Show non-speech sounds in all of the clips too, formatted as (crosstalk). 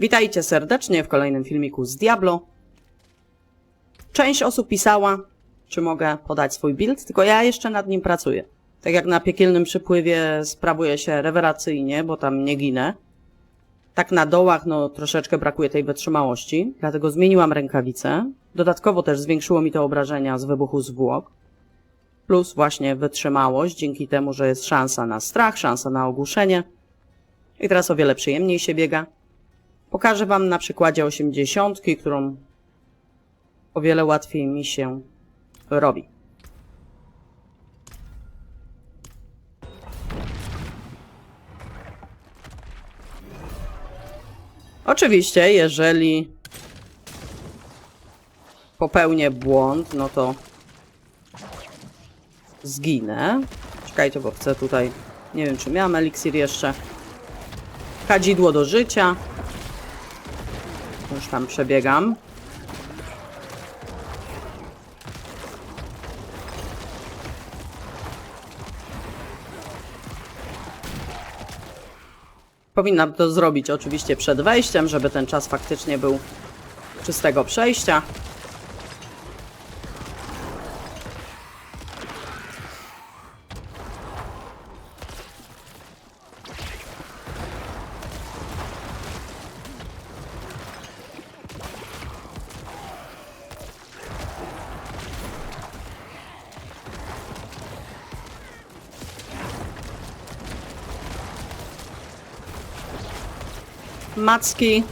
Witajcie serdecznie w kolejnym filmiku z Diablo. Część osób pisała, czy mogę podać swój build, tylko ja jeszcze nad nim pracuję. Tak jak na piekielnym przypływie sprawuję się rewelacyjnie, bo tam nie ginę. Tak na dołach, no troszeczkę brakuje tej wytrzymałości, dlatego zmieniłam rękawice. Dodatkowo też zwiększyło mi to obrażenia z wybuchu zwłok. Plus właśnie wytrzymałość, dzięki temu, że jest szansa na strach, szansa na ogłuszenie. I teraz o wiele przyjemniej się biega. Pokażę Wam na przykładzie 80, którą o wiele łatwiej mi się robi. Oczywiście, jeżeli popełnię błąd, no to zginę. Czekajcie, bo chcę tutaj... Nie wiem, czy miałam eliksir jeszcze. Kadzidło do życia. Już tam przebiegam. Powinnam to zrobić oczywiście przed wejściem, żeby ten czas faktycznie był czystego przejścia. Macki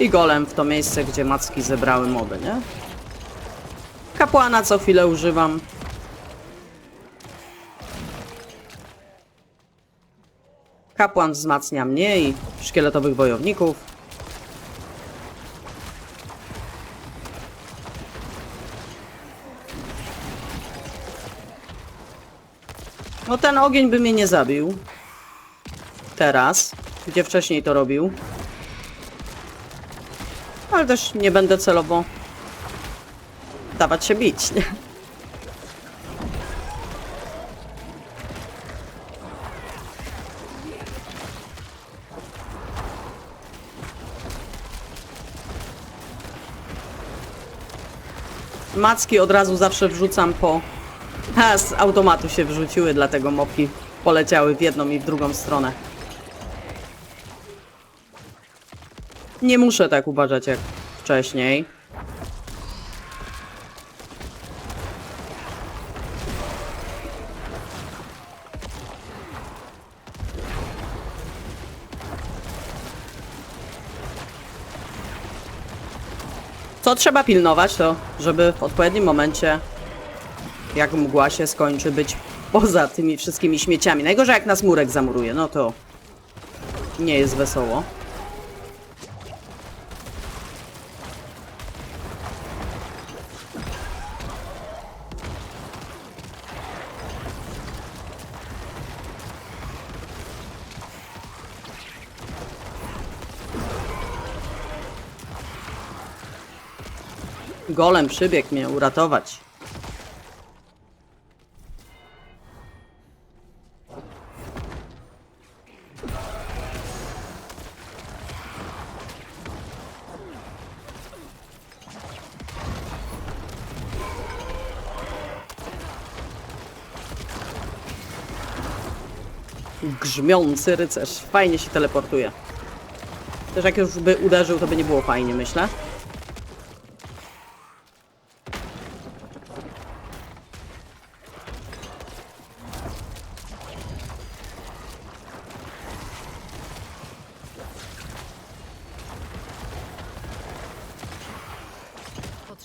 i golem w to miejsce, gdzie macki zebrały moby, nie? Kapłana co chwilę używam. Kapłan wzmacnia mnie i szkieletowych wojowników. No ten ogień by mnie nie zabił. Teraz gdzie wcześniej to robił. Ale też nie będę celowo dawać się bić, nie? Macki od razu zawsze wrzucam po... Ha, z automatu się wrzuciły, dlatego mopki poleciały w jedną i w drugą stronę. Nie muszę tak uważać jak wcześniej. Co trzeba pilnować, to żeby w odpowiednim momencie, jak mgła się skończy, być poza tymi wszystkimi śmieciami. Najgorzej jak nas murek zamuruje, no to nie jest wesoło. Golem przybiegł mnie uratować. Grzmiący rycerz. Fajnie się teleportuje. Też jak już by uderzył, to by nie było fajnie, myślę.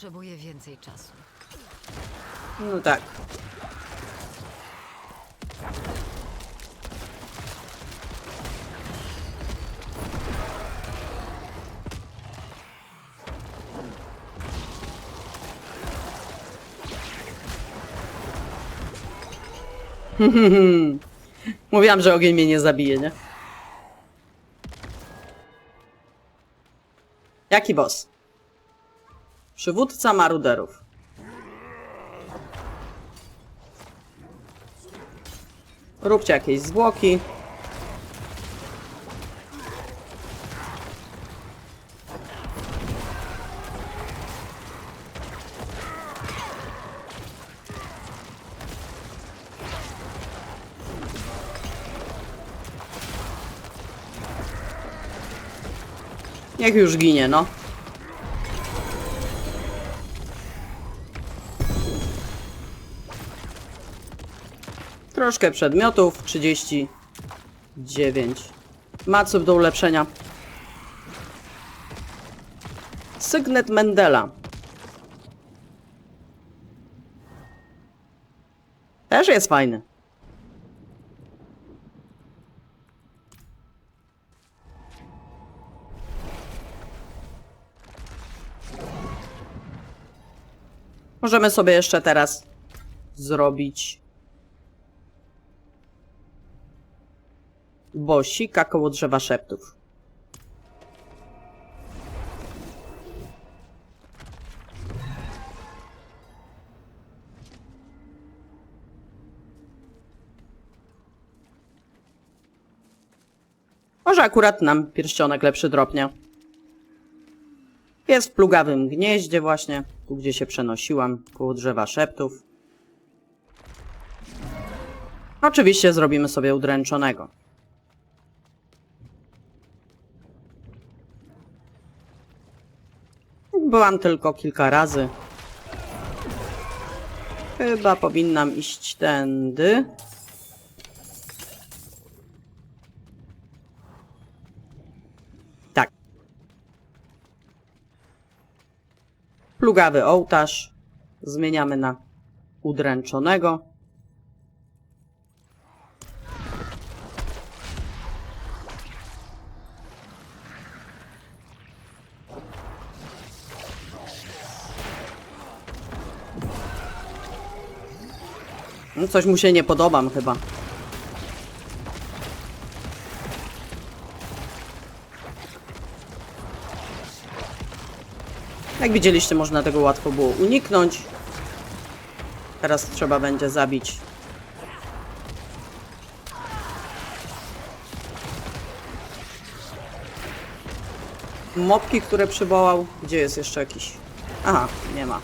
Potrzebuję więcej czasu. No tak. (laughs) Mówiłam, że ogień mnie nie zabije, nie? Jaki boss? Przywódca maruderów. Róbcie jakieś zwłoki. Niech już ginie, no. Troszkę przedmiotów, 39. Maców do ulepszenia. Sygnet Mendela. Też jest fajny. Możemy sobie jeszcze teraz zrobić bosika koło drzewa szeptów. Może akurat nam pierścionek lepszy dropnie. Jest w plugawym gnieździe właśnie, tu gdzie się przenosiłam, koło drzewa szeptów. Oczywiście zrobimy sobie udręczonego. Byłam tylko kilka razy. Chyba powinnam iść tędy. Tak. Plugawy ołtarz. Zmieniamy na udręczonego. No, coś mu się nie podobam chyba. Jak widzieliście, można tego łatwo było uniknąć. Teraz trzeba będzie zabić. Mopki, które przywołał. Gdzie jest jeszcze jakiś? Aha, nie ma.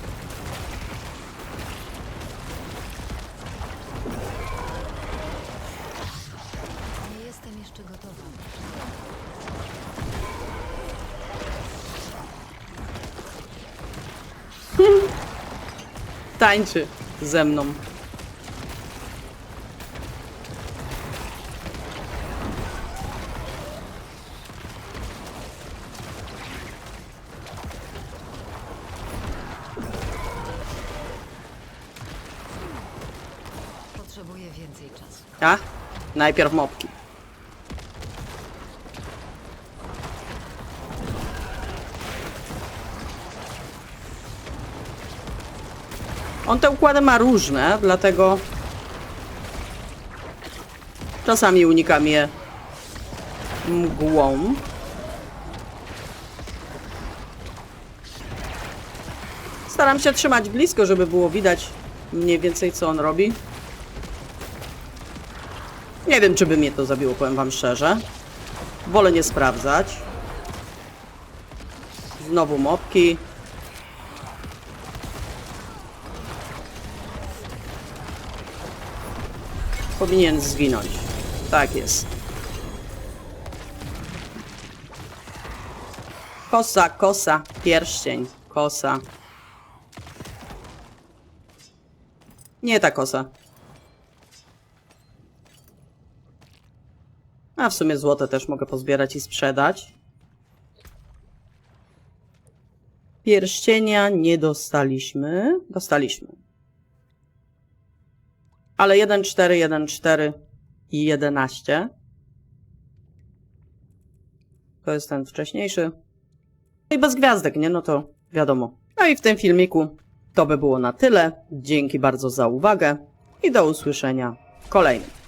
Tańczy ze mną. Potrzebuję więcej czasu. A? Najpierw mopki. On te układy ma różne, dlatego czasami unikam je mgłą. Staram się trzymać blisko, żeby było widać mniej więcej co on robi. Nie wiem, czy by mnie to zabiło, powiem wam szczerze. Wolę nie sprawdzać. Znowu mopki. Powinien zginąć. Tak jest. Kosa, kosa, pierścień, kosa. Nie ta kosa. A w sumie złote też mogę pozbierać i sprzedać. Pierścienia nie dostaliśmy. Dostaliśmy. Ale 1, 4, 1, 4 i 11. To jest ten wcześniejszy. No i bez gwiazdek, nie? No to wiadomo. No i w tym filmiku to by było na tyle. Dzięki bardzo za uwagę i do usłyszenia w kolejnym.